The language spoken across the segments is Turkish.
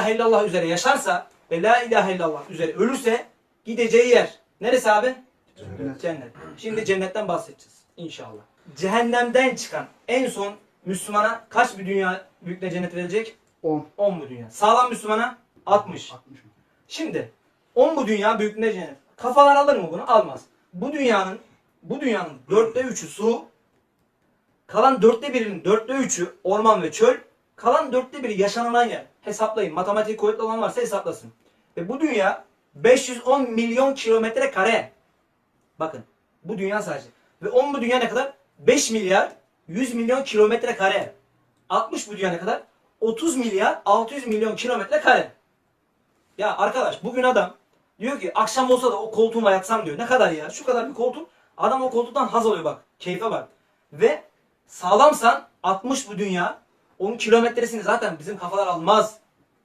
la ilahe illallah üzere yaşarsa ve la ilahe illallah üzere ölürse gideceği yer neresi abi? Cennet. Şimdi cennetten bahsedeceğiz inşallah. Cehennemden çıkan en son Müslümana kaç bir dünya büyüklüğüne cennet verilecek? 10. 10 bu dünya. Sağlam Müslümana 60. 60 mı? Şimdi 10 bu dünya büyüklüğünde cennet. Kafalar alır mı bunu? Almaz. Bu dünyanın bu dünyanın dörtte üçü su, kalan dörtte birinin dörtte üçü orman ve çöl, kalan dörtte biri yaşanılan yer. Hesaplayın. Matematik kuvvetli olan varsa hesaplasın. Ve bu dünya 510 milyon kilometre kare. Bakın bu dünya sadece. Ve 10 bu dünya ne kadar? 5 milyar 100 milyon kilometre kare. 60 bu dünya ne kadar? 30 milyar 600 milyon kilometre kare. Ya arkadaş bugün adam diyor ki akşam olsa da o koltuğuma yatsam diyor. Ne kadar ya? Şu kadar bir koltuk. Adam o koltuktan haz alıyor bak. Keyfe bak. Ve sağlamsan 60 bu dünya. Onun kilometresini zaten bizim kafalar almaz.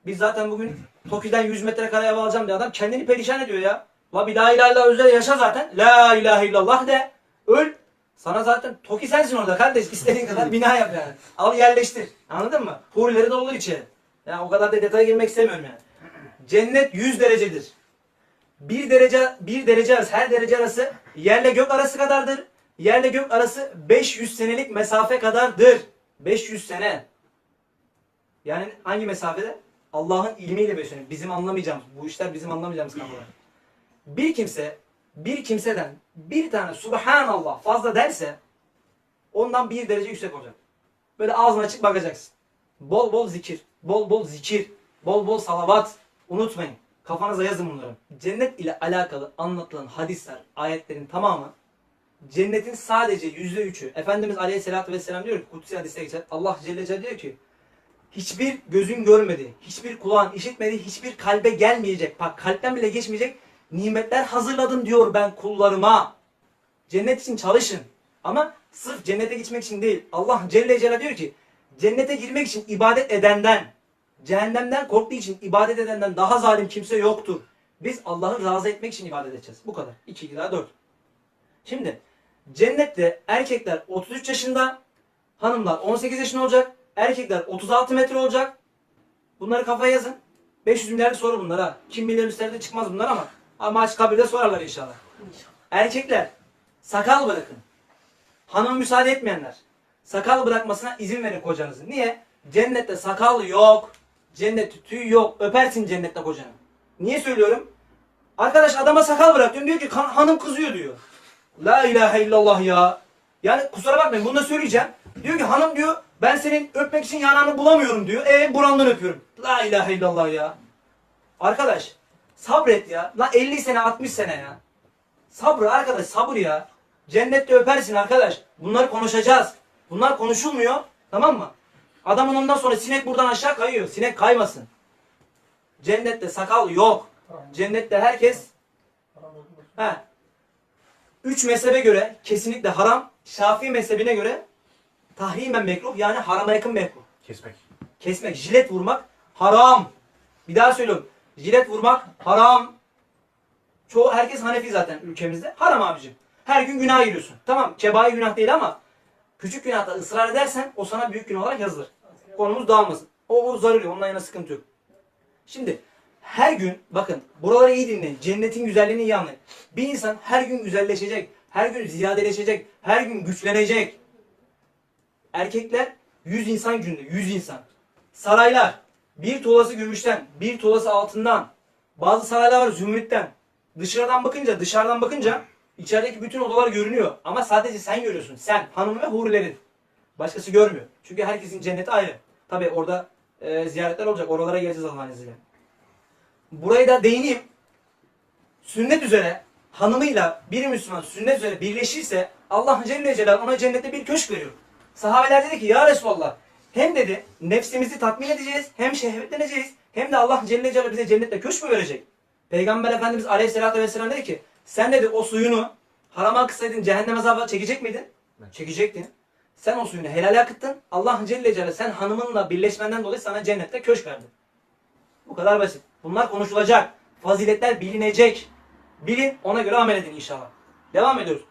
Biz zaten bugün Toki'den 100 metrekare ev alacağım diye adam kendini perişan ediyor ya. La bir la ilahe illallah üzere yaşa zaten. La ilahe illallah de. Öl. Sana zaten Toki sensin orada kardeş. İstediğin kadar bina yap yani. Al yerleştir. Anladın mı? Hurileri dolu içeri. Ya o kadar da detaya girmek istemiyorum yani. Cennet 100 derecedir. Bir derece bir derece arası her derece arası yerle gök arası kadardır. Yerle gök arası 500 senelik mesafe kadardır. 500 sene. Yani hangi mesafede? Allah'ın ilmiyle besleniyor. Bizim anlamayacağımız, bu işler bizim anlamayacağımız konular. Bir kimse, bir kimseden bir tane Subhanallah fazla derse ondan bir derece yüksek olacak. Böyle ağzını açık bakacaksın. Bol bol zikir, bol bol zikir, bol bol salavat. Unutmayın. Kafanıza yazın bunları. Cennet ile alakalı anlatılan hadisler, ayetlerin tamamı cennetin sadece yüzde üçü. Efendimiz Aleyhisselatü Vesselam diyor ki, Kutsi hadiste geçer. Allah Celle Celle diyor ki, hiçbir gözün görmedi, hiçbir kulağın işitmedi, hiçbir kalbe gelmeyecek. Bak kalpten bile geçmeyecek nimetler hazırladım diyor ben kullarıma. Cennet için çalışın. Ama sırf cennete gitmek için değil. Allah Celle Celle diyor ki cennete girmek için ibadet edenden, cehennemden korktuğu için ibadet edenden daha zalim kimse yoktur. Biz Allah'ı razı etmek için ibadet edeceğiz. Bu kadar. 2 2 daha 4. Şimdi cennette erkekler 33 yaşında, hanımlar 18 yaşında olacak, erkekler 36 metre olacak. Bunları kafaya yazın. 500 milyarlık soru bunlar ha. Kim bilir üstlerde çıkmaz bunlar ama ama aç kabirde sorarlar inşallah. Erkekler sakal bırakın. Hanım müsaade etmeyenler. Sakal bırakmasına izin verin kocanızın. Niye? Cennette sakal yok. Cennette tüy yok. Öpersin cennette kocanı. Niye söylüyorum? Arkadaş adama sakal bırak diyorum. Diyor ki "Kan- hanım kızıyor diyor. La ilahe illallah ya. Yani kusura bakmayın bunu da söyleyeceğim. Diyor ki hanım diyor ben senin öpmek için yanağını bulamıyorum diyor. E burandan öpüyorum. La ilahe illallah ya. Arkadaş sabret ya. La 50 sene 60 sene ya. Sabır arkadaş sabır ya. Cennette öpersin arkadaş. Bunları konuşacağız. Bunlar konuşulmuyor. Tamam mı? Adamın ondan sonra sinek buradan aşağı kayıyor. Sinek kaymasın. Cennette sakal yok. Cennette herkes He. Üç mezhebe göre kesinlikle haram. Şafii mezhebine göre tahrimen mekruh yani harama yakın mekruh. Kesmek. Kesmek, jilet vurmak haram. Bir daha söylüyorum. Jilet vurmak haram. Çoğu herkes Hanefi zaten ülkemizde. Haram abicim. Her gün günah giriyorsun. Tamam kebair günah değil ama küçük günahta ısrar edersen o sana büyük günah olarak yazılır. Konumuz dağılmasın. O, o zaruri. Ondan yana sıkıntı yok. Şimdi her gün bakın buraları iyi dinleyin. Cennetin güzelliğini iyi anlayın. Bir insan her gün güzelleşecek. Her gün ziyadeleşecek. Her gün güçlenecek. Erkekler 100 insan günde 100 insan. Saraylar bir tuğlası gümüşten, bir tuğlası altından. Bazı saraylar var zümrütten. Dışarıdan bakınca, dışarıdan bakınca içerideki bütün odalar görünüyor. Ama sadece sen görüyorsun. Sen, hanım ve hurilerin. Başkası görmüyor. Çünkü herkesin cenneti ayrı. Tabi orada e, ziyaretler olacak. Oralara geleceğiz Allah'ın izniyle. Burayı da değineyim. Sünnet üzere hanımıyla bir Müslüman sünnet üzere birleşirse Allah Celle Celaluhu ona cennette bir köşk veriyor. Sahabeler dedi ki ya Resulallah hem dedi nefsimizi tatmin edeceğiz hem şehvetleneceğiz hem de Allah Celle Celaluhu bize cennette köşk mü verecek? Peygamber Efendimiz Aleyhisselatü Vesselam dedi ki sen dedi o suyunu harama akıtsaydın cehennem azabı çekecek miydin? Evet. Çekecektin. Sen o suyunu helale akıttın. Allah Celle Celaluhu sen hanımınla birleşmenden dolayı sana cennette köşk verdi. Bu kadar basit. Bunlar konuşulacak. Faziletler bilinecek. Bilin ona göre amel edin inşallah. Devam ediyoruz.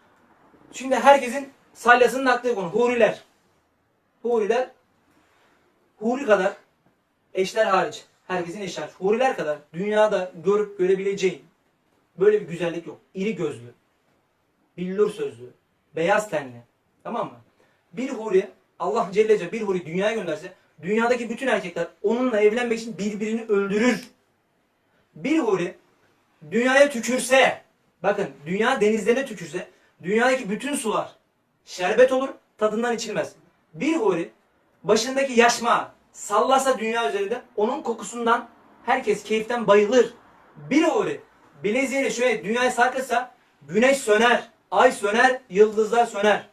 Şimdi herkesin salyasının aktığı konu. Huriler. Huriler. Huri kadar eşler hariç. Herkesin hariç. Huriler kadar dünyada görüp görebileceğin böyle bir güzellik yok. İri gözlü, billur sözlü, beyaz tenli. Tamam mı? Bir huri, Allah Celle Celle bir huri dünyaya gönderse dünyadaki bütün erkekler onunla evlenmek için birbirini öldürür. Bir huri dünyaya tükürse, bakın dünya denizlerine tükürse dünyadaki bütün sular şerbet olur, tadından içilmez. Bir huri başındaki yaşma sallasa dünya üzerinde onun kokusundan herkes keyiften bayılır. Bir huri bileziğini şöyle dünyaya sarkırsa güneş söner, ay söner, yıldızlar söner.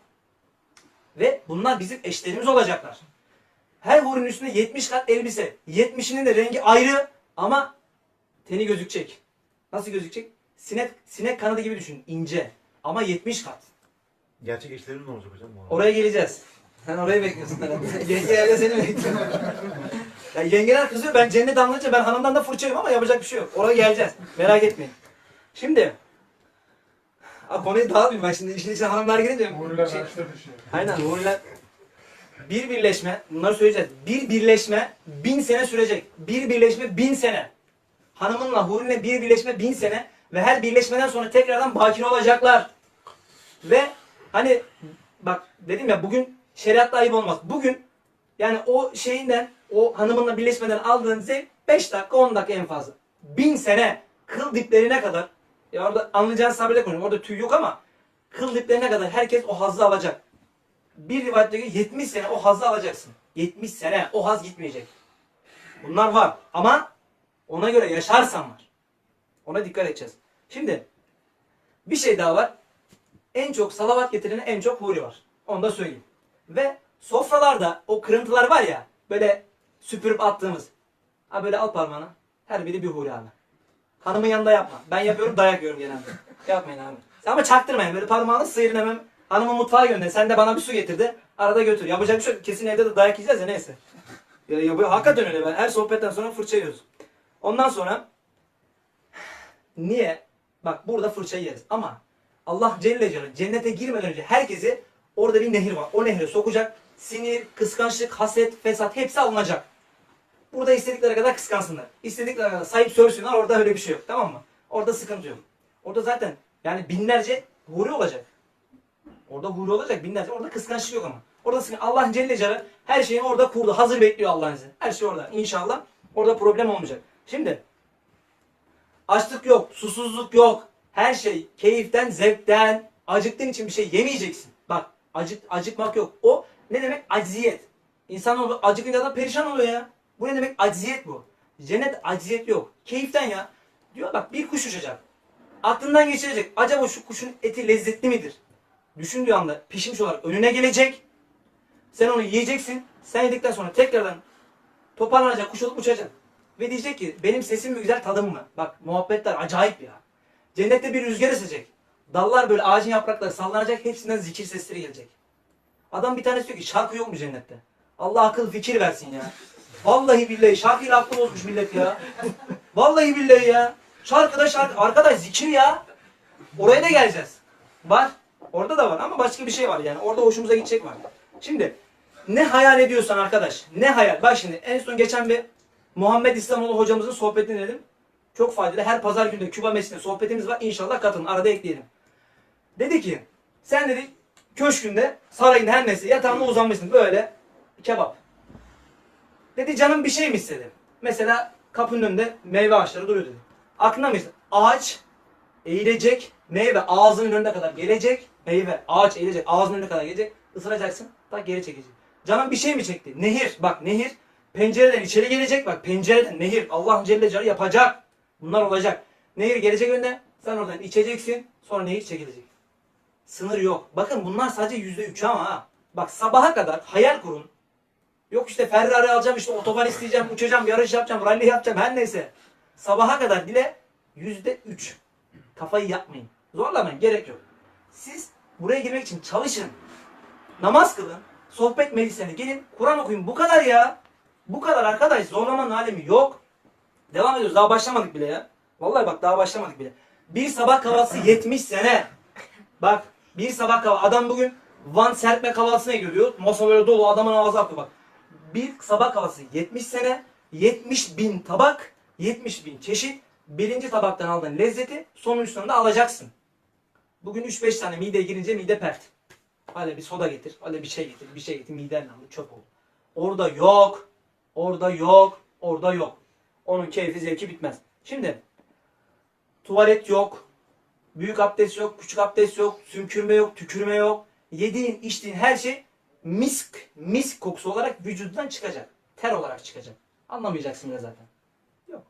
Ve bunlar bizim eşlerimiz olacaklar. Her hurinin üstünde 70 kat elbise. 70'inin de rengi ayrı ama teni gözükecek. Nasıl gözükecek? Sinek, sinek kanadı gibi düşün. ince. Ama 70 kat. Gerçek eşlerim ne olacak hocam? Oraya geleceğiz. Sen orayı bekliyorsun herhalde. Yengelerle seni bekliyor. ya yengeler kızıyor. Ben cennet anlayınca ben hanımdan da fırçayım ama yapacak bir şey yok. Oraya geleceğiz. Merak etmeyin. Şimdi Abi konuyu dağıtmayayım ben şimdi işin içine hanımlar girince Uğurlar şey- düşüyor. Aynen Nuriler. Bir birleşme, bunları söyleyeceğiz. Bir birleşme bin sene sürecek. Bir birleşme bin sene. Hanımınla, Huri'yle bir birleşme bin sene ve her birleşmeden sonra tekrardan bakire olacaklar. Ve hani bak dedim ya bugün şeriatta ayıp olmaz. Bugün yani o şeyinden, o hanımınla birleşmeden aldığın zevk 5 dakika 10 dakika en fazla. Bin sene kıl diplerine kadar ya orada anlayacağınız sabırla konuşuyorum. Orada tüy yok ama kıl diplerine kadar herkes o hazzı alacak. Bir rivayette göre 70 sene o hazzı alacaksın. 70 sene o haz gitmeyecek. Bunlar var ama ona göre yaşarsan var. Ona dikkat edeceğiz. Şimdi bir şey daha var. En çok salavat getirene en çok huri var. Onu da söyleyeyim. Ve sofralarda o kırıntılar var ya böyle süpürüp attığımız. Ha böyle al parmağını. Her biri bir huri abi. Hanımın yanında yapma. Ben yapıyorum dayak yiyorum genelde. Yapmayın abi. Ama çaktırmayın. Böyle parmağını sıyırın hemen. Hanımı mutfağa gönder. Sen de bana bir su getirdi. Arada götür. Yapacak bir şey. Kesin evde de dayak yiyeceğiz ya neyse. Ya, ya, bu- hakikaten öyle. Ben her sohbetten sonra fırça yiyoruz. Ondan sonra niye? Bak burada fırça yeriz. Ama Allah Celle Celaluhu cennete girmeden önce herkesi orada bir nehir var. O nehre sokacak. Sinir, kıskançlık, haset, fesat hepsi alınacak. Burada istedikleri kadar kıskansınlar. İstedikleri kadar sahip sörsünler. Orada öyle bir şey yok. Tamam mı? Orada sıkıntı yok. Orada zaten yani binlerce huri olacak. Orada huri olacak binlerce. Orada kıskançlık yok ama. Orada sıkıntı. Allah Celle Celaluhu her şeyi orada kurdu. Hazır bekliyor Allah'ın izniyle. Her şey orada. İnşallah orada problem olmayacak. Şimdi açlık yok, susuzluk yok. Her şey keyiften, zevkten, acıktığın için bir şey yemeyeceksin. Acık, acıkmak yok. O ne demek? Acziyet. İnsan acıkınca da perişan oluyor ya. Bu ne demek? Acziyet bu. Cennet acziyet yok. Keyiften ya. Diyor bak bir kuş uçacak. Aklından geçirecek. Acaba şu kuşun eti lezzetli midir? Düşündüğü anda pişmiş olarak önüne gelecek. Sen onu yiyeceksin. Sen yedikten sonra tekrardan toparlanacak, kuş olup uçacak. Ve diyecek ki benim sesim mi güzel tadım mı? Bak muhabbetler acayip ya. Cennette bir rüzgar esecek. Dallar böyle ağacın yaprakları sallanacak. Hepsinden zikir sesleri gelecek. Adam bir tanesi diyor ki şarkı yok mu cennette? Allah akıl fikir versin ya. Vallahi billahi şarkıyla aklı bozmuş millet ya. Vallahi billahi ya. Şarkıda şarkı. Arkadaş zikir ya. Oraya da geleceğiz. Var. Orada da var ama başka bir şey var yani. Orada hoşumuza gidecek var. Şimdi ne hayal ediyorsan arkadaş. Ne hayal. Bak şimdi en son geçen bir Muhammed İslamoğlu hocamızın sohbetini dinledim. Çok faydalı. Her pazar günü Küba Mescidinde sohbetimiz var. İnşallah katılın. Arada ekleyelim. Dedi ki sen dedi köşkünde sarayın her neyse yatağında uzanmışsın böyle kebap. Dedi canım bir şey mi istedi? Mesela kapının önünde meyve ağaçları duruyor dedi. Aklına mı? Ağaç eğilecek, meyve ağzının önüne kadar gelecek. Meyve, ağaç eğilecek, ağzının önüne kadar gelecek. Isıracaksın, tak geri çekecek. Canım bir şey mi çekti? Nehir, bak nehir. Pencereden içeri gelecek bak pencereden nehir. Allah Celle Celaluhu yapacak. Bunlar olacak. Nehir gelecek önüne, sen oradan içeceksin, sonra nehir çekilecek. Sınır yok. Bakın bunlar sadece yüzde üç ama ha. Bak sabaha kadar hayal kurun. Yok işte Ferrari alacağım, işte otoban isteyeceğim, uçacağım, yarış yapacağım, rally yapacağım, her neyse. Sabaha kadar dile yüzde üç. Kafayı yapmayın. Zorlamayın, gerek yok. Siz buraya girmek için çalışın. Namaz kılın, sohbet meclislerine gelin, Kur'an okuyun. Bu kadar ya. Bu kadar arkadaş. Zorlamanın alemi yok. Devam ediyoruz. Daha başlamadık bile ya. Vallahi bak daha başlamadık bile. Bir sabah kahvaltısı 70 sene. Bak bir sabah kahvaltısı. Adam bugün Van serpme kahvaltısına gidiyor diyor. Masa böyle dolu adamın ağzı akıyor bak. Bir sabah kahvaltısı 70 sene. 70 bin tabak, 70 bin çeşit. Birinci tabaktan aldığın lezzeti sonuncusunda da alacaksın. Bugün 3-5 tane mideye girince mide pert. Hadi bir soda getir, hadi bir şey getir, bir şey getir, miden aldı, çöp oldu. Orada yok, orada yok, orada yok. Onun keyfi zevki bitmez. Şimdi tuvalet yok, büyük abdest yok, küçük abdest yok, sümkürme yok, tükürme yok. Yediğin, içtiğin her şey misk, misk kokusu olarak vücudundan çıkacak. Ter olarak çıkacak. Anlamayacaksın bile zaten. Yok.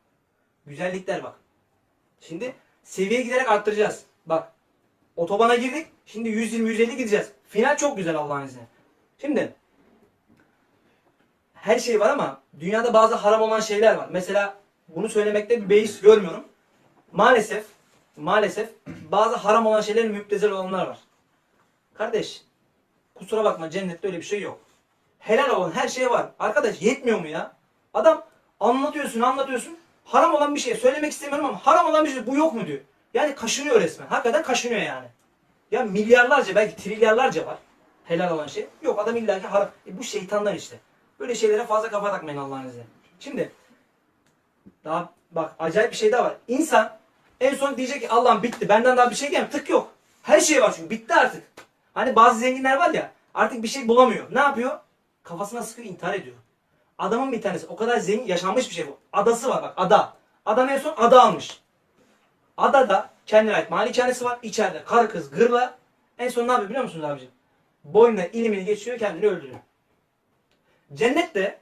Güzellikler bak. Şimdi seviye giderek arttıracağız. Bak otobana girdik. Şimdi 120-150 gideceğiz. Final çok güzel Allah'ın izniyle. Şimdi her şey var ama dünyada bazı haram olan şeyler var. Mesela bunu söylemekte bir beis görmüyorum. Maalesef maalesef bazı haram olan şeylerin müptezel olanlar var. Kardeş kusura bakma cennette öyle bir şey yok. Helal olan her şey var. Arkadaş yetmiyor mu ya? Adam anlatıyorsun anlatıyorsun. Haram olan bir şey söylemek istemiyorum ama haram olan bir şey bu yok mu diyor. Yani kaşınıyor resmen. Hakikaten kaşınıyor yani. Ya milyarlarca belki trilyarlarca var. Helal olan şey. Yok adam illa ki haram. E bu şeytanlar işte. Böyle şeylere fazla kafa takmayın Allah'ın izniyle. Şimdi daha bak acayip bir şey daha var. İnsan en son diyecek ki Allah'ım bitti. Benden daha bir şey gelmiyor. Tık yok. Her şey var çünkü. Bitti artık. Hani bazı zenginler var ya artık bir şey bulamıyor. Ne yapıyor? Kafasına sıkıyor intihar ediyor. Adamın bir tanesi o kadar zengin yaşanmış bir şey bu. Adası var bak ada. Adam en son ada almış. Adada kendine ait malikanesi var. İçeride karı kız gırla. En son ne yapıyor biliyor musunuz abicim? Boynuna ilimini geçiyor kendini öldürüyor. Cennette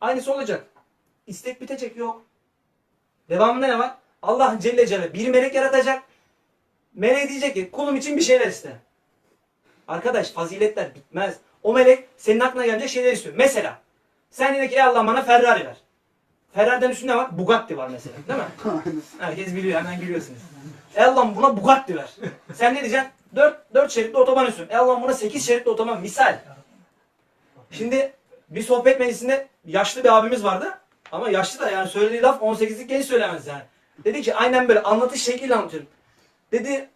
aynısı olacak. İstek bitecek yok. Devamında ne var? Allah Celle Celle bir melek yaratacak. Melek diyecek ki kulum için bir şeyler iste. Arkadaş faziletler bitmez. O melek senin aklına gelecek şeyler istiyor. Mesela sen dedin ki ey Allah bana Ferrari ver. Ferrari'den üstünde var? Bugatti var mesela. Değil mi? Herkes biliyor hemen gülüyorsunuz. Ey Allah'ım buna Bugatti ver. Sen ne diyeceksin? 4, 4 şeritli otoban istiyorum. Ey Allah'ım buna 8 şeritli otoban. Misal. Şimdi bir sohbet meclisinde yaşlı bir abimiz vardı. Ama yaşlı da yani söylediği laf 18'lik genç söylemez yani. Dedi ki aynen böyle anlatış şekliyle anlatıyorum. Dedi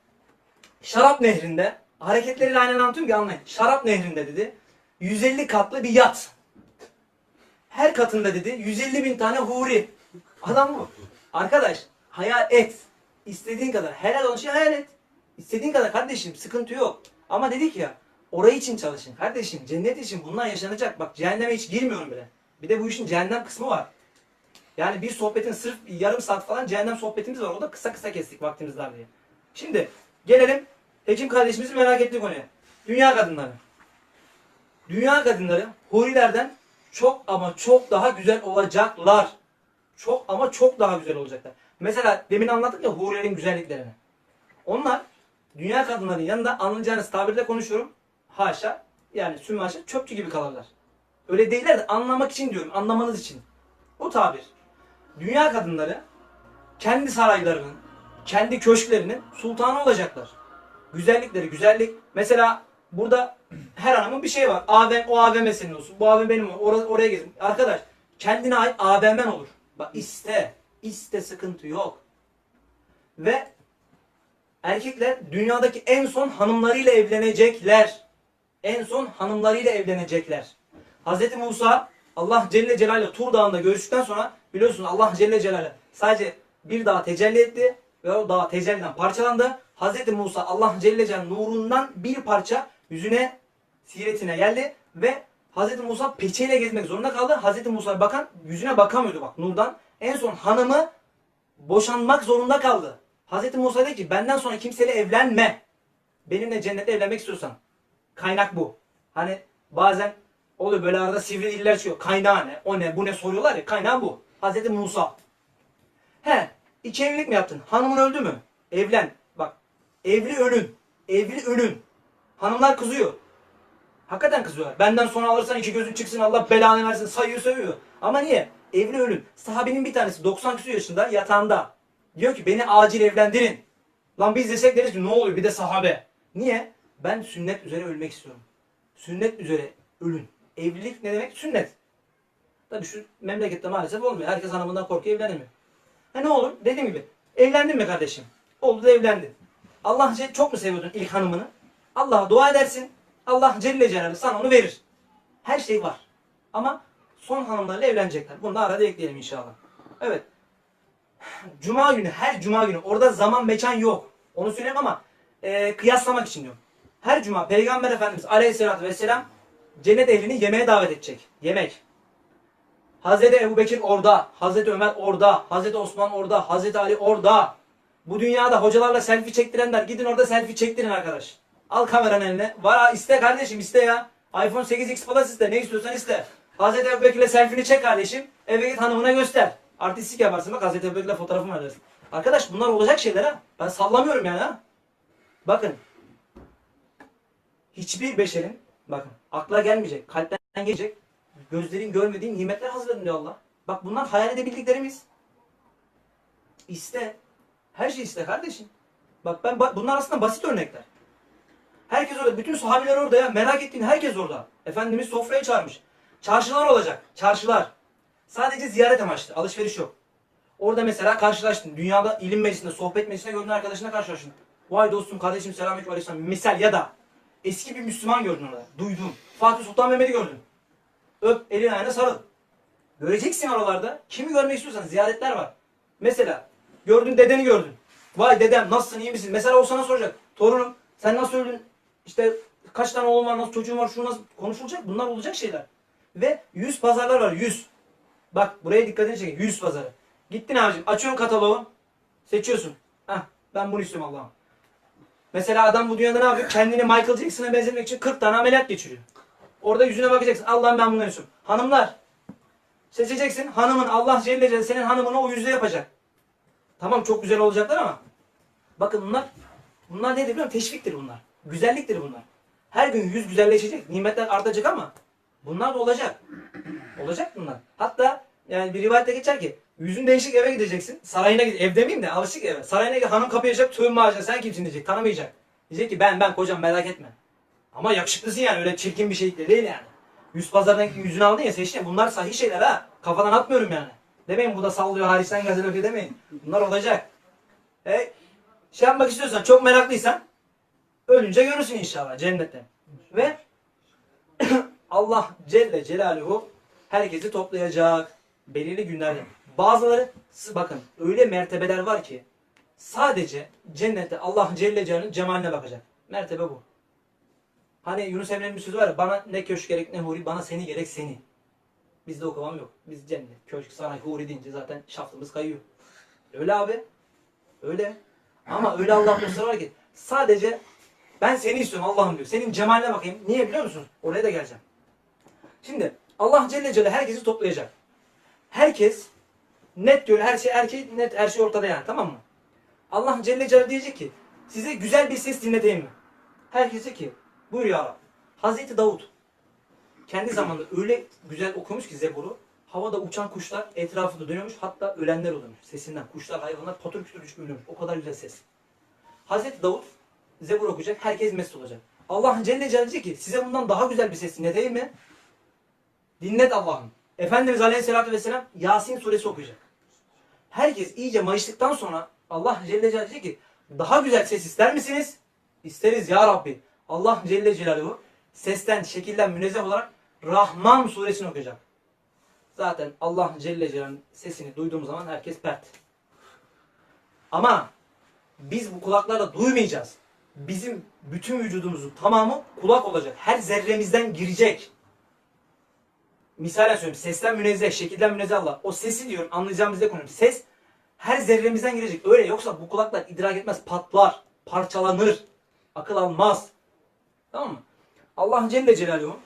şarap nehrinde hareketleriyle aynen anlatıyorum ki anlayın. Şarap nehrinde dedi 150 katlı bir yat. Her katında dedi 150 bin tane huri. Adam bu. Arkadaş hayal et. İstediğin kadar helal olan şey hayal et. İstediğin kadar kardeşim sıkıntı yok. Ama dedik ya orayı için çalışın. Kardeşim cennet için bunlar yaşanacak. Bak cehenneme hiç girmiyorum bile. Bir de bu işin cehennem kısmı var. Yani bir sohbetin sırf yarım saat falan cehennem sohbetimiz var. O da kısa kısa kestik vaktimiz dar diye. Şimdi gelelim Hekim kardeşimizin merak ettiği konuya. Dünya kadınları. Dünya kadınları hurilerden çok ama çok daha güzel olacaklar. Çok ama çok daha güzel olacaklar. Mesela demin anlattık ya hurilerin güzelliklerini. Onlar dünya kadınların yanında anlayacağınız tabirle konuşuyorum. Haşa yani sümme haşa çöpçü gibi kalırlar. Öyle değiller de anlamak için diyorum. Anlamanız için. Bu tabir. Dünya kadınları kendi saraylarının, kendi köşklerinin sultanı olacaklar. Güzellikleri güzellik. Mesela burada her hanımın bir şey var. AVM, o AVM senin olsun. Bu AVM benim olsun. Oraya, oraya gezin. Arkadaş kendine ait AVM'n olur. Bak iste. iste sıkıntı yok. Ve erkekler dünyadaki en son hanımlarıyla evlenecekler. En son hanımlarıyla evlenecekler. Hz. Musa Allah Celle Celaluhu Tur Dağı'nda görüştükten sonra biliyorsunuz Allah Celle Celaluhu sadece bir dağ tecelli etti ve o dağ tecelliden parçalandı. Hz. Musa Allah Celle Celaluhu nurundan bir parça yüzüne siretine geldi ve Hz. Musa peçeyle gezmek zorunda kaldı. Hz. Musa bakan yüzüne bakamıyordu bak nurdan. En son hanımı boşanmak zorunda kaldı. Hz. Musa dedi ki benden sonra kimseyle evlenme. Benimle cennette evlenmek istiyorsan. Kaynak bu. Hani bazen oluyor böyle arada sivri diller çıkıyor. Kaynağı ne? O ne? Bu ne? Soruyorlar ya. Kaynağı bu. Hz. Musa. He. iki evlilik mi yaptın? Hanımın öldü mü? Evlen. Bak. Evli ölün. Evli ölün. Hanımlar kızıyor. Hakikaten kızıyorlar. Benden sonra alırsan iki gözün çıksın Allah belanı versin sayıyor sövüyor. Ama niye? Evli ölün. Sahabenin bir tanesi 90 küsur yaşında yatağında. Diyor ki beni acil evlendirin. Lan biz desek deriz ki ne oluyor bir de sahabe. Niye? Ben sünnet üzere ölmek istiyorum. Sünnet üzere ölün. Evlilik ne demek? Sünnet. Tabii şu memlekette maalesef olmuyor. Herkes hanımından korkuyor evlenemiyor. Ha ne olur? Dediğim gibi. Evlendin mi kardeşim? Oldu da evlendin. Allah çok mu seviyordun ilk hanımını? Allah'a dua edersin. Allah Celle Celaluhu sana onu verir. Her şey var. Ama son hanımlarıyla evlenecekler. Bunu da arada ekleyelim inşallah. Evet. Cuma günü, her cuma günü orada zaman mekan yok. Onu söyleyeyim ama e, kıyaslamak için diyorum. Her cuma Peygamber Efendimiz Aleyhisselatü Vesselam cennet ehlini yemeğe davet edecek. Yemek. Hazreti Ebu Bekir orada, Hazreti Ömer orada, Hazreti Osman orada, Hazreti Ali orada. Bu dünyada hocalarla selfie çektirenler gidin orada selfie çektirin arkadaş. Al kameranın eline. Var iste kardeşim iste ya. iPhone 8X Plus iste ne istiyorsan iste. Hazreti Ebu Bekir'le selfie'ni çek kardeşim. Eve git hanımına göster. Artistlik yaparsın bak Hazreti Ebu Bekir'le fotoğrafımı verirsin. Arkadaş bunlar olacak şeyler ha. Ben sallamıyorum yani ha. Bakın. Hiçbir beşerin bakın akla gelmeyecek, kalpten gelecek, gözlerin görmediği nimetler hazırladın diyor Allah. Bak bunlar hayal edebildiklerimiz. İste. Her şey iste kardeşim. Bak ben bunlar aslında basit örnekler. Herkes orada. Bütün sahabeler orada ya. Merak ettiğin herkes orada. Efendimiz sofraya çağırmış. Çarşılar olacak. Çarşılar. Sadece ziyaret amaçlı. Alışveriş yok. Orada mesela karşılaştın. Dünyada ilim meclisinde, sohbet meclisinde gördüğün arkadaşına karşılaştın. Vay dostum, kardeşim, selamünaleyküm, aleykümselam. Misal ya da eski bir Müslüman gördün orada. Duydun. Fatih Sultan Mehmet'i gördün. Öp, elin ayağına sarıl. Göreceksin oralarda. Kimi görmek istiyorsan ziyaretler var. Mesela gördün dedeni gördün. Vay dedem nasılsın iyi misin? Mesela o sana soracak. Torunum sen nasıl öldün? İşte kaç tane oğlun var, nasıl çocuğun var, şu nasıl konuşulacak. Bunlar olacak şeyler. Ve yüz pazarlar var yüz. Bak buraya dikkatini çekin. Yüz pazarı. Gittin abicim açıyorsun kataloğu. Seçiyorsun. Heh, ben bunu istiyorum Allah'ım. Mesela adam bu dünyada ne yapıyor? Kendini Michael Jackson'a benzetmek için 40 tane ameliyat geçiriyor. Orada yüzüne bakacaksın. Allah'ım ben bunu istiyorum. Hanımlar seçeceksin. Hanımın Allah Celle Celle senin hanımını o yüzde yapacak. Tamam çok güzel olacaklar ama bakın bunlar bunlar nedir biliyor musun? Teşviktir bunlar. Güzelliktir bunlar. Her gün yüz güzelleşecek. Nimetler artacak ama bunlar da olacak. Olacak bunlar. Hatta yani bir rivayette geçer ki yüzün değişik eve gideceksin. Sarayına gidecek. Ev demeyeyim de alışık eve. Sarayına gidecek. Hanım kapıyı açacak. Tövbe maaşına sen kimsin diyecek. Tanımayacak. Diyecek ki ben ben kocam merak etme. Ama yakışıklısın yani öyle çirkin bir şey de değil yani. Yüz pazardan yüzünü aldın ya seçtin. Bunlar sahih şeyler ha. Kafadan atmıyorum yani. Demeyin bu da sallıyor hariçten gazel öyle demeyin. Bunlar olacak. E, şey yapmak istiyorsan çok meraklıysan ölünce görürsün inşallah cennette. Ve Allah Celle Celaluhu herkesi toplayacak. Belirli günlerde. Bazıları bakın öyle mertebeler var ki sadece cennette Allah Celle Celaluhu'nun cemaline bakacak. Mertebe bu. Hani Yunus Emre'nin bir sözü var ya bana ne köşk gerek ne huri bana seni gerek seni. Bizde o kıvam yok. Biz cennet, köşk, saray, huri deyince zaten şaftımız kayıyor. Öyle abi. Öyle. Ama öyle Allah dostları var ki sadece ben seni istiyorum Allah'ım diyor. Senin cemaline bakayım. Niye biliyor musunuz? Oraya da geleceğim. Şimdi Allah Celle Celle herkesi toplayacak. Herkes net diyor her şey her şey net her şey ortada yani tamam mı? Allah Celle Celle diyecek ki size güzel bir ses dinleteyim mi? Herkes diyecek ki buyur ya Rabbi. Hazreti Davut kendi zamanında öyle güzel okumuş ki Zebur'u. Havada uçan kuşlar etrafında dönüyormuş. Hatta ölenler oluyormuş sesinden. Kuşlar, hayvanlar patır kütür düşüp. O kadar güzel ses. Hazreti Davut Zebur okuyacak. Herkes mest olacak. Allah Celle Celle diyecek ki size bundan daha güzel bir ses dinleteyim mi? Dinlet Allah'ım. Efendimiz Aleyhisselatü Vesselam Yasin suresi okuyacak. Herkes iyice mayıştıktan sonra Allah Celle Celle diyecek ki daha güzel ses ister misiniz? İsteriz ya Rabbi. Allah Celle Celaluhu sesten, şekilden münezzeh olarak Rahman suresini okuyacak. Zaten Allah Celle Celaluhu'nun sesini duyduğumuz zaman herkes pert. Ama biz bu kulaklarla duymayacağız. Bizim bütün vücudumuzun tamamı kulak olacak. Her zerremizden girecek. Misalen söyleyeyim. Sesten münezzeh, şekilden münezzeh Allah. O sesi diyorum anlayacağımızda konuşuyorum. Ses her zerremizden girecek. Öyle yoksa bu kulaklar idrak etmez. Patlar, parçalanır, akıl almaz. Tamam mı? Allah Celle Celaluhu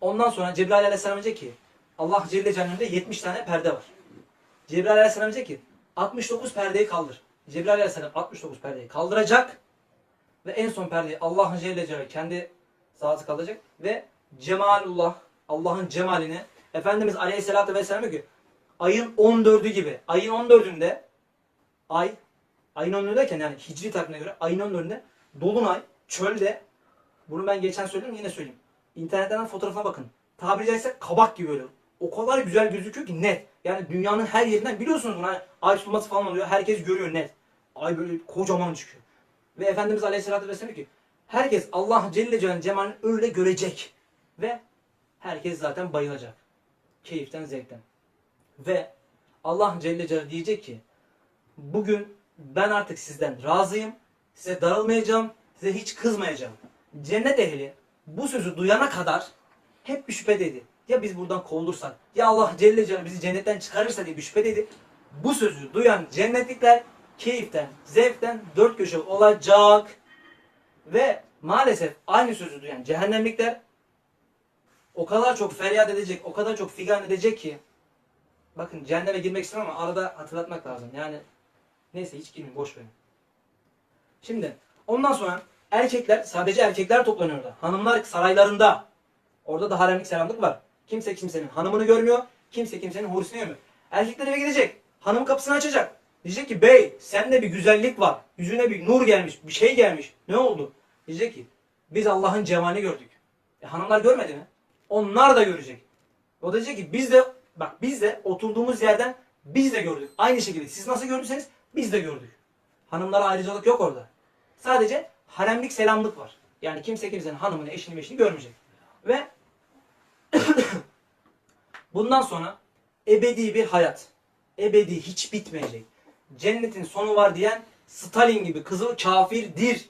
ondan sonra Cebrail Aleyhisselam diyecek ki Allah Celle Celaluhu'nda 70 tane perde var. Cebrail Aleyhisselam diyecek ki 69 perdeyi kaldır. Cebrail Aleyhisselam 69 perdeyi kaldıracak ve en son perdeyi Allah Celle Celaluhu kendi zatı kaldıracak ve cemalullah Allah'ın cemalini Efendimiz Aleyhisselatü Vesselam diyor ki ayın 14'ü gibi ayın 14'ünde ay ayın 14'ü derken yani hicri takvimine göre ayın 14'ünde dolunay çölde bunu ben geçen söyledim yine söyleyeyim. İnternetten fotoğrafına bakın. Tabiri caizse kabak gibi böyle. O kadar güzel gözüküyor ki net. Yani dünyanın her yerinden biliyorsunuz bunu. Hani ay tutulması falan oluyor. Herkes görüyor net. Ay böyle kocaman çıkıyor. Ve Efendimiz Aleyhisselatü Vesselam ki herkes Allah Celle Celaluhu'nun cemalini öyle görecek. Ve herkes zaten bayılacak. Keyiften, zevkten. Ve Allah Celle Celaluhu diyecek ki bugün ben artık sizden razıyım. Size darılmayacağım. Size hiç kızmayacağım. Cennet ehli bu sözü duyana kadar hep bir şüphedeydi. Ya biz buradan kovulursak, ya Allah Celle Celaluhu bizi cennetten çıkarırsa diye bir şüphedeydi. Bu sözü duyan cennetlikler keyiften, zevkten dört köşe olacak. Ve maalesef aynı sözü duyan cehennemlikler o kadar çok feryat edecek, o kadar çok figan edecek ki bakın cehenneme girmek istemem ama arada hatırlatmak lazım. Yani neyse hiç girmeyin boş verin. Şimdi ondan sonra erkekler sadece erkekler toplanıyor orada. Hanımlar saraylarında. Orada da haremlik selamlık var. Kimse kimsenin hanımını görmüyor. Kimse kimsenin hurusunu görmüyor. Erkekler eve gidecek. Hanım kapısını açacak. Diyecek ki bey sende bir güzellik var. Yüzüne bir nur gelmiş. Bir şey gelmiş. Ne oldu? Diyecek ki biz Allah'ın cemalini gördük. E, hanımlar görmedi mi? Onlar da görecek. O da diyecek ki biz de bak biz de oturduğumuz yerden biz de gördük. Aynı şekilde siz nasıl gördüyseniz biz de gördük. Hanımlara ayrıcalık yok orada. Sadece haremlik selamlık var. Yani kimse kimsenin hanımını, eşini, meşini görmeyecek. Ve bundan sonra ebedi bir hayat. Ebedi hiç bitmeyecek. Cennetin sonu var diyen Stalin gibi kızıl kafirdir.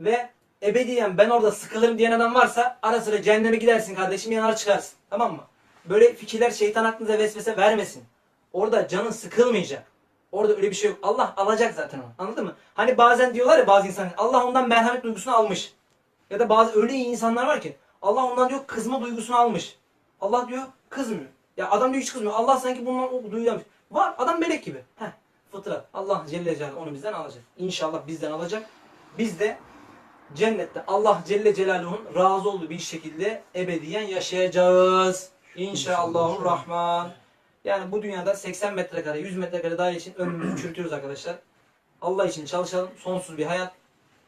Ve ebediyen ben orada sıkılırım diyen adam varsa ara sıra cehenneme gidersin kardeşim yanar çıkarsın. Tamam mı? Böyle fikirler şeytan aklınıza vesvese vermesin. Orada canın sıkılmayacak. Orada öyle bir şey yok. Allah alacak zaten onu. Anladın mı? Hani bazen diyorlar ya bazı insanlar Allah ondan merhamet duygusunu almış. Ya da bazı öyle iyi insanlar var ki Allah ondan diyor kızma duygusunu almış. Allah diyor kızmıyor. Ya adam diyor hiç kızmıyor. Allah sanki bundan o duyguyu. Var adam melek gibi. Heh, fıtrat. Allah Celle Celaluhu onu bizden alacak. İnşallah bizden alacak. Biz de cennette Allah Celle Celaluhu'nun razı olduğu bir şekilde ebediyen yaşayacağız. İnşallahur Rahman. Yani bu dünyada 80 metrekare, 100 metrekare daire için ömrümüzü çürütüyoruz arkadaşlar. Allah için çalışalım. Sonsuz bir hayat.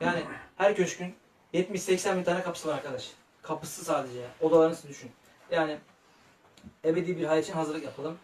Yani her köşkün 70-80 bin tane kapısı var arkadaş. Kapısı sadece ya. Odalarını düşün. Yani ebedi bir hayat için hazırlık yapalım.